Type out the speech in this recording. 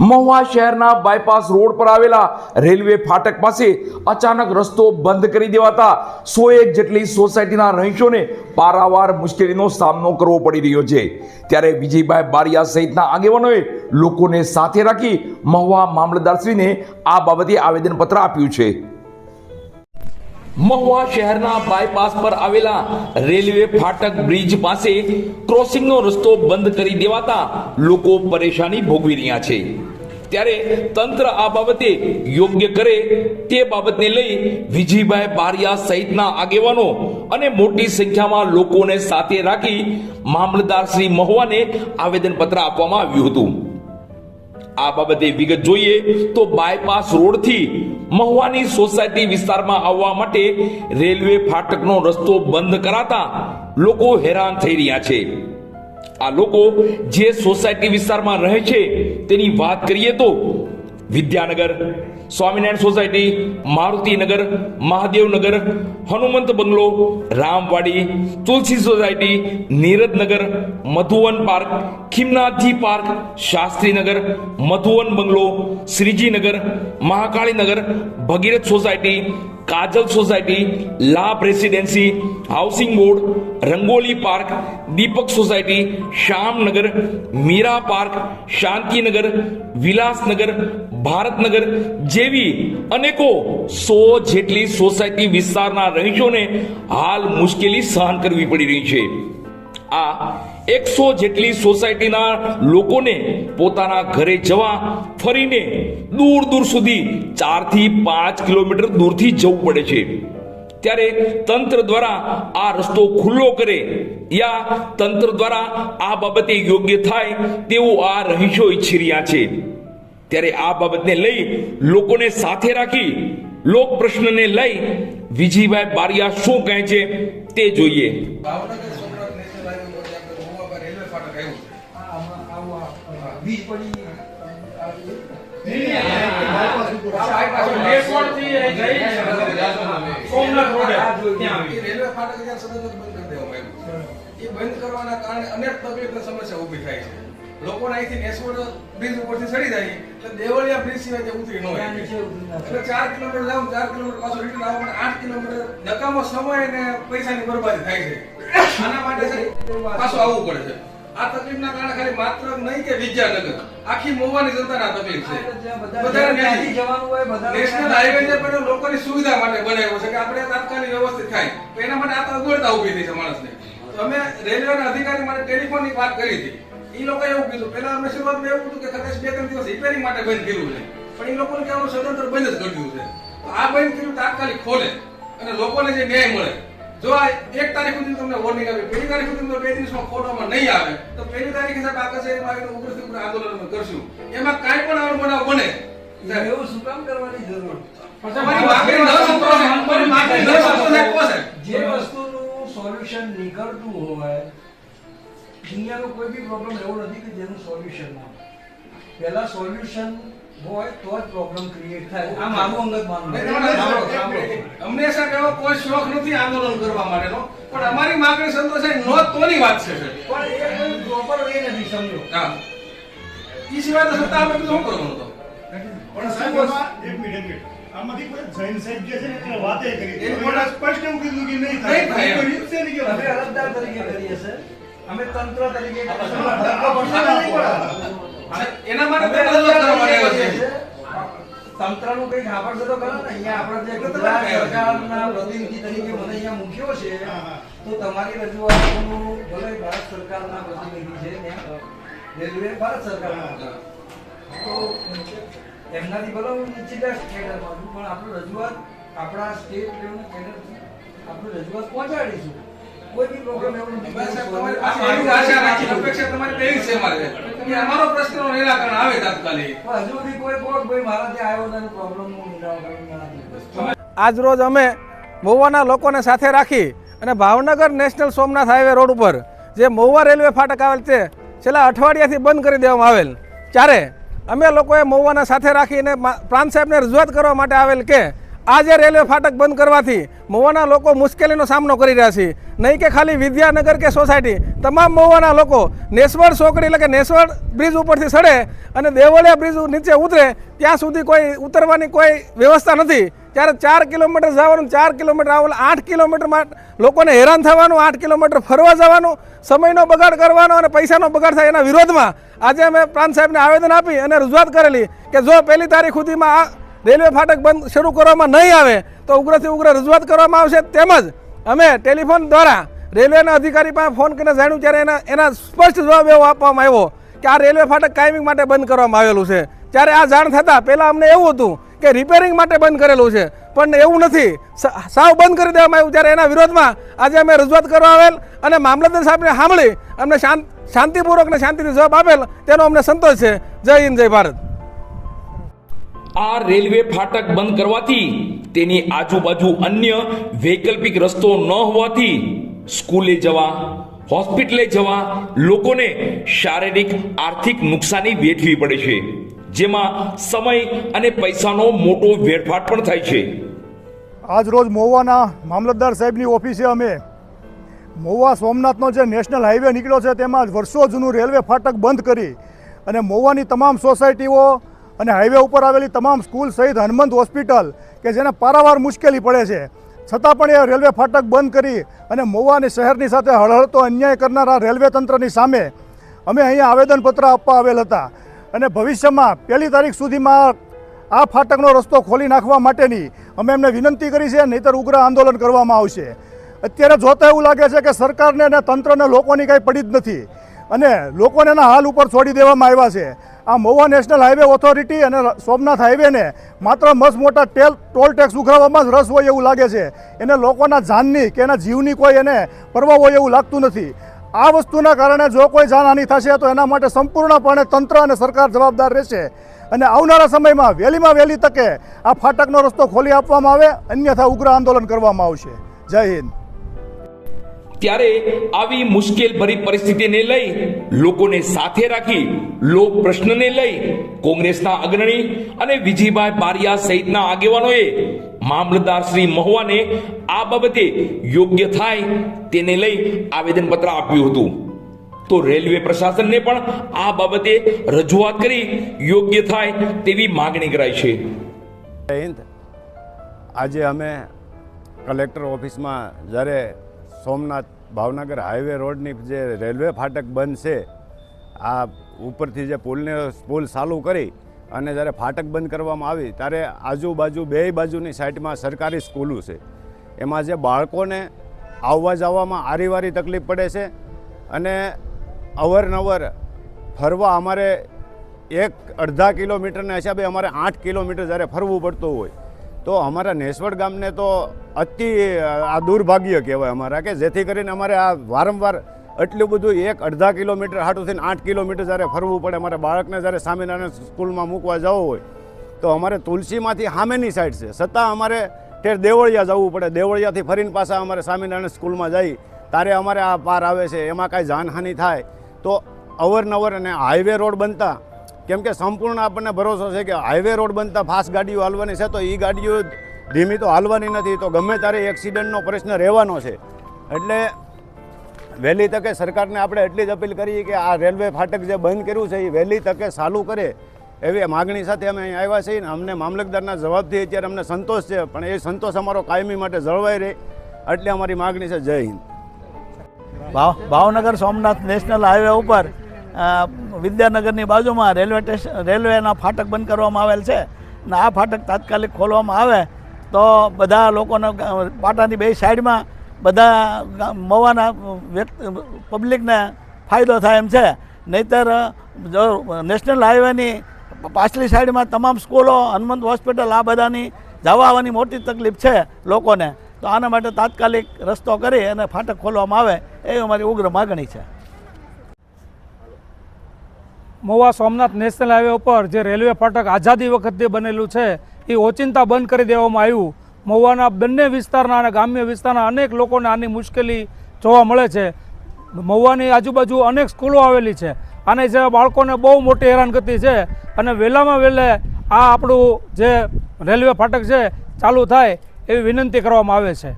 મહુવા શહેરના bypass road પર આવેલા રેલવે ફાટક પાસે અચાનક રસ્તો બંધ કરી દેવાતા સો એક જેટલી સોસાયટીના રહીશોને પારાવાર મુશ્કેલીનો સામનો કરવો પડી રહ્યો છે. ત્યારે વિજયભાઈ બારિયા સહિતના આગેવાનોએ લોકોને સાથે રાખી મહુવા મામલતદારશ્રીને આ બાબતે આવેદનપત્ર આપ્યું છે. મહુવા શહેરના બાયપાસ પર આવેલા રેલવે ફાટક બ્રિજ પાસે ક્રોસિંગનો રસ્તો બંધ કરી દેવાતા લોકો પરેશાની ભોગવી રહ્યા છે. ત્યારે તંત્ર આ બાબતે યોગ્ય કરે તે બાબતને લઈ વિજયભાઈ બારિયા સહિતના આગેવાનો અને મોટી સંખ્યામાં લોકોને સાથે રાખી મામલતદાર શ્રી મહુવાને આવેદનપત્ર આપવામાં આવ્યું હતું. આ બાબતે વિગત જોઈએ તો બાયપાસ રોડથી મહુવાની સોસાયટી વિસ્તારમાં આવવા માટે રેલવે ફાટકનો રસ્તો બંધ કરાતા લોકો હેરાન થઈ રહ્યા છે. આ લોકો જે સોસાયટી વિસ્તારમાં રહે છે તેની વાત કરીએ તો Vidyanagar Swaminarayan society Marutinagar Mahadevnagar Hanumant bungalow Ramwadi Tulsi society Neerajnagar Madhuvan park Khimnathji park Shastrinagar Madhuvan bungalow Shrijinagar Mahakalinagar Bhagirath society Kajal society Labh residency housing board Rangoli park Deepak society Shyamnagar Meera park Shantinagar Vilasnagar Bharatnagar જેવી અનેકો સો જેટલી society વિસ્તારના રહીશોને હાલ મુશ્કેલી સહન કરવી પડી રહી છે. આ એકસો જેટલી સોસાયટીના લોકોને પોતાના ઘરે જવા, ફરીને દૂર દૂર સુધી ચારથી પાંચ કિલોમીટર દૂરથી જવું પડે છે. ત્યારે તંત્ર દ્વારા આ રસ્તો ખુલ્લો કરે યા તંત્ર દ્વારા આ બાબતે યોગ્ય થાય તેવું આ રહીશો ઈચ્છી રહ્યા છે. ત્યારે આ બાબતને લઈ લોકોને સાથે રાખી લોક પ્રશ્નને લઈ વિજયભાઈ બારિયા શું કહે છે તે જોઈએ. એ બંધ કરવાના કારણે અનેક તકલીફ સમસ્યા ઊભી થાય છે. લોકોને અહીંથી નેસવડ બ્રિજ ઉપરથી ચડી જાય. એટલે દેવળિયા બ્રિજ સિવાય તે ઉતરી ન હોય. એટલે ચાર કિલોમીટર જાવ ચાર કિલોમીટર પાછું રિટર્ન આવો પણ આઠ કિલોમીટર નકામો સમય અને પૈસાની બરબાદી થાય છે. આના માટે પાછું આવવું પડે છે. આ તકલીફના કારણે ખાલી માત્ર નહીં કે વિદ્યાનગર આખી મોવાની જનતાને આ તકલીફ છે. બધાને નેશનલ હાઈવે જે પણ લોકોની સુવિધા માટે બનાવ્યો છે કે આપણે તાત્કાલિક વ્યવસ્થિત થાય. તો એના માટે આ તો અગવડતા ઊભી થઈ છે માણસને. તો અમે રેલવેના અધિકારી માટે ટેલિફોનની વાત કરી હતી. એ લોકો એવું કીધું પેલા અમે શરૂઆતમાં એવું હતું કે કદાચ બે ત્રણ દિવસ રિપેરિંગ માટે બંધ કર્યું છે. પણ એ લોકોને કહેવાનું સ્વતંત્ર બંધ જ કરી છે. તો આ બંધ કર્યું તાત્કાલિક ખોલે. અને લોકોને જે ન્યાય મળે. જો આ એક તારીખ સુધી તમને વોર્નિંગ આપે પહેલી તારીખ સુધી બે દિવસમાં ખોલવામાં નહીં આવે તો પહેલી તારીખે સાહેબ આ કચેરીમાં આવીને ઉગ્રથી ઉગ્ર આંદોલન કરશું. એમાં કાંઈ પણ આવો બનાવ બને એવું શું કામ કરવાની જરૂર. જે વસ્તુનું સોલ્યુશન નીકળતું હોય દુનિયાનો કોઈ બી પ્રોબ્લેમ એવો નથી કે જેનું સોલ્યુશન ના પહેલા સોલ્યુશન હોય તો જ પ્રોબ્લેમ ક્રિએટ થાય. આ મારું અંગત માનવું છે. અમને એવો કોઈ શોખ નથી આંદોલન કરવા માટેનો. પણ અમારી માગણી સંતોષાય ન તોની વાત છે પણ એ કોઈ પ્રોપર વે નથી સમજો. હા. ઈ સિવાય તો સત્તા આપણે શું કરવાનું તો? પણ સાહેબ એક મિનિટ એક મિનિટ. આમાંથી કોઈ જૈન સાહેબ જે છે ને વાતે કરી. એ એ સ્પષ્ટ એવું કીધું કે નહીં નહીં થાય. થાય છે નહીં કે અરજદાર તરીકે કરીએ છે અમે તંત્ર તરીકે. એના માટે તંત્રનું કંઈક આપણ તો કરો ને અહીંયા આપણે જે ગુજરાત સરકારના પ્રતિનિધિ તરીકે મને અહીંયા મૂક્યો છે. તો તમારી રજૂઆતનું ભલે ભારત સરકારના પ્રતિનિધિ છે રેલવે ભારત સરકારના તો એમનાથી ભલે હું નીચેના કેડરમાં છું પણ આપણું રજૂઆત આપણા સ્ટેટ લેવલના કેડરથી આપણું રજૂઆત પહોંચાડીશું. કોઈ બી પ્રોબ્લેમ એવો નથી. બસ સાહેબ, તમારી પાસે એવી આશા રાખી અપેક્ષા તમારી પહેલી છે મારે? અમારો પ્રશ્નનું નિરાકરણ આવે તાત્કાલિક. હજુ સુધી કોઈ કોક ભાઈ મારા આવ્યો નથી પ્રોબ્લેમનું નિરાકરણ નથી આજરોજ અમે મહુવાના લોકોને સાથે રાખી અને Bhavnagar national Somnath highway road ઉપર જે મહુવા રેલવે ફાટક આવેલ છે છેલ્લા અઠવાડિયાથી બંધ કરી દેવામાં આવેલ. ત્યારે અમે લોકોએ મહુવાના સાથે રાખીને પ્રાંત સાહેબને રજૂઆત કરવા માટે આવેલ કે આ જે રેલવે ફાટક બંધ કરવાથી મહુવાના લોકો મુશ્કેલીનો સામનો કરી રહ્યા છે. નહીં કે ખાલી વિદ્યાનગર કે સોસાયટી, તમામ મહુવાના લોકો નેસવડ ચોકડી એટલે કે નેસવડ બ્રિજ ઉપરથી ચડે અને દેવળિયા બ્રિજ નીચે ઉતરે, ત્યાં સુધી કોઈ ઉતરવાની કોઈ વ્યવસ્થા નથી. ત્યારે ચાર કિલોમીટર જવાનું, ચાર કિલોમીટર આવું આઠ કિલોમીટરમાં લોકોને હેરાન થવાનું, આઠ કિલોમીટર ફરવા જવાનું, સમયનો બગાડ કરવાનો અને પૈસાનો બગાડ થાય એના વિરોધમાં આજે અમે પ્રાંત સાહેબને આવેદન આપી અને રજૂઆત કરેલી કે જો પહેલી તારીખ સુધીમાં આ રેલવે ફાટક બંધ શરૂ કરવામાં નહીં આવે તો ઉગ્રથી ઉગ્ર રજૂઆત કરવામાં આવશે તેમજ અમે ટેલિફોન દ્વારા રેલવેના અધિકારી પાસે ફોન કરીને જાણ્યું ત્યારે એના એના સ્પષ્ટ જવાબ એવો આપવામાં આવ્યો કે આ રેલવે ફાટક કાયમિંગ માટે બંધ કરવામાં આવેલું છે. ત્યારે આ જાણ થતાં પહેલાં અમને એવું હતું કે રિપેરિંગ માટે બંધ કરેલું છે. પણ એવું નથી. સાવ બંધ કરી દેવામાં આવ્યું ત્યારે એના વિરોધમાં આજે અમે રજૂઆત કરવા આવેલ અને મામલતદાર સાહેબને સાંભળી અમને શાંત, શાંતિપૂર્વક ને શાંતિથી જવાબ આપેલ તેનો અમને સંતોષ છે. જય હિન્દ, જય ભારત. આ રેલવે ફાટક બંધ કરવાથી તેની આજુબાજુ અન્ય વૈકલ્પિક રસ્તો ન હોવાથી સ્કૂલે જવા, હોસ્પિટલે જવા લોકોને શારીરિક, આર્થિક નુકસાની વેઠવી પડે છે. જેમાં સમય અને પૈસાનો મોટો વેડફાટ પણ થાય છે. આજ રોજ મહુવાના મામલતદાર સાહેબની ઓફિસે અમે મહુવા સોમનાથનો જે નેશનલ હાઈવે નીકળ્યો છે, તેમાં વર્ષો જૂનું રેલવે ફાટક બંધ કરી અને મહુવાની તમામ સોસાયટીઓ અને હાઈવે ઉપર આવેલી તમામ સ્કૂલ સહિત હનુમંત હોસ્પિટલ કે જેને પારાવાર મુશ્કેલી પડે છે. છતાં પણ એ રેલવે ફાટક બંધ કરી અને મોવાની શહેરની સાથે હળહળતો અન્યાય કરનારા રેલવે તંત્રની સામે અમે અહીંયા આવેદનપત્ર આપવા આવેલ હતા. અને ભવિષ્યમાં પહેલી તારીખ સુધીમાં આ ફાટકનો રસ્તો ખોલી નાખવા માટેની અમે એમને વિનંતી કરી છે, નહીતર ઉગ્ર આંદોલન કરવામાં આવશે. અત્યારે જોતા એવું લાગે છે કે સરકારને અને તંત્રને લોકોની કાંઈ પડી જ નથી. અને લોકોને એના હાલ ઉપર છોડી દેવામાં આવ્યા છે. આ મહુવા નેશનલ હાઈવે ઓથોરિટી અને સોમનાથ હાઈવેને માત્ર મસ્ત મોટા ટેલ ટોલ ટેક્સ ઉઘરાવવામાં જ રસ હોય એવું લાગે છે. એને લોકોના જાનની કે એના જીવની કોઈ એને પરવા હોય એવું લાગતું નથી. આ વસ્તુના કારણે જો કોઈ જાનહાનિ થશે તો એના માટે સંપૂર્ણપણે તંત્ર અને સરકાર જવાબદાર રહેશે. અને આવનારા સમયમાં વહેલીમાં વહેલી તકે આ ફાટકનો રસ્તો ખોલી આપવામાં આવે, અન્યથા ઉગ્ર આંદોલન કરવામાં આવશે. જય હિન્દ. ત્યારે આવી મુશ્કેલ ભરી પરિસ્થિતિને લઈ લોકોને સાથે રાખી લોક પ્રશ્નને લઈ કોંગ્રેસના અગ્રણી અને વિજયભાઈ બારિયા સહિતના આગેવાનોએ મામલતદાર શ્રી મહુવાને આ બાબતે યોગ્ય થાય તેને લઈ આવેદનપત્ર આપ્યું હતું. તો રેલવે પ્રશાસનને પણ આ બાબતે રજૂઆત કરી યોગ્ય થાય તેવી માગણી કરાઈ છે. આજે અમે કલેક્ટર ઓફિસમાં જ્યારે સોમનાથ ભાવનગર હાઈવે રોડની જે રેલવે ફાટક બંધ છે, આ ઉપરથી જે પુલને, પુલ ચાલુ કરી અને જ્યારે ફાટક બંધ કરવામાં આવી, ત્યારે આજુબાજુ બે બાજુની સાઈડમાં સરકારી સ્કૂલો છે. એમાં જે બાળકોને આવવા જવામાં આરીવારી તકલીફ પડે છે અને અવરનવર ફરવા અમારે એક અડધા કિલોમીટરના હિસાબે અમારે આઠ કિલોમીટર જ્યારે ફરવું પડતું હોય તો અમારા નેસવડ ગામને તો અતિ આ દુર્ભાગ્ય કહેવાય અમારા કે જેથી કરીને અમારે આ વારંવાર એટલું બધું એક અડધા કિલોમીટર હાટું થઈને આઠ કિલોમીટર જ્યારે ફરવું પડે, અમારા બાળકને જ્યારે સ્વામિનારાયણ સ્કૂલમાં મૂકવા જવું હોય, તો અમારે તુલસીમાંથી સામેની સાઈડ છે. છતાં અમારે ઠેર દેવળિયા જવું પડે. દેવળિયાથી ફરીને પાછા અમારે સ્વામિનારાયણ સ્કૂલમાં જઈ, તારે અમારે આ પાર આવે છે, એમાં કાંઈ જાનહાનિ થાય. તો અવરનવર અને હાઈવે રોડ બનતા કેમ કે સંપૂર્ણ આપણને ભરોસો છે કે હાઈવે રોડ બનતા ફાસ્ટ ગાડીઓ હાલવાની છે, તો એ ગાડીઓ ધીમી તો હાલવાની નથી, તો ગમે ત્યારે એક્સિડન્ટનો પ્રશ્ન રહેવાનો છે. એટલે વહેલી તકે સરકારને આપણે એટલી જ અપીલ કરીએ કે આ રેલવે ફાટક જે બંધ કર્યું છે એ વહેલી તકે ચાલુ કરે. એવી માગણી સાથે અમે અહીં આવ્યા છીએ ને અમને મામલતદારના જવાબથી અત્યારે અમને સંતોષ છે, પણ એ સંતોષ અમારો કાયમી માટે જળવાઈ રહે, એટલે અમારી માગણી છે જય હિન્દ. ભાવ ભાવનગર સોમનાથ નેશનલ હાઈવે ઉપર વિદ્યાનગરની બાજુમાં રેલવે સ્ટેશન રેલવેના ફાટક બંધ કરવામાં આવેલ છે. અને આ ફાટક તાત્કાલિક ખોલવામાં આવે તો બધા લોકોને પાટાની બે સાઈડમાં બધા મવાના વ્યક્તિ, પબ્લિકને ફાયદો થાય એમ છે. નહીતર, જો નેશનલ હાઈવેની પાછલી સાઈડમાં તમામ સ્કૂલો, હનુમંત હોસ્પિટલ, આ બધાની જવા આવવાની મોટી તકલીફ છે લોકોને. તો આના માટે તાત્કાલિક રસ્તો કરી અને ફાટક ખોલવામાં આવે એ અમારી ઉગ્ર માગણી છે. મહુવા સોમનાથ નેશનલ હાઈવે ઉપર જે રેલવે ફાટક આઝાદી વખતે બનેલું છે, એ ઓચિંતા બંધ કરી દેવામાં આવ્યું. મહુવાના બંને વિસ્તારના અને ગ્રામ્ય વિસ્તારના અનેક લોકોને આની મુશ્કેલી જોવા મળે છે. મહુવાની આજુબાજુ અનેક સ્કૂલો આવેલી છે. આને જે બાળકોને બહુ મોટી હેરાનગતિ છે અને વહેલામાં વહેલે આ આપણું જે રેલવે ફાટક છે, ચાલુ થાય એવી વિનંતી કરવામાં આવે છે.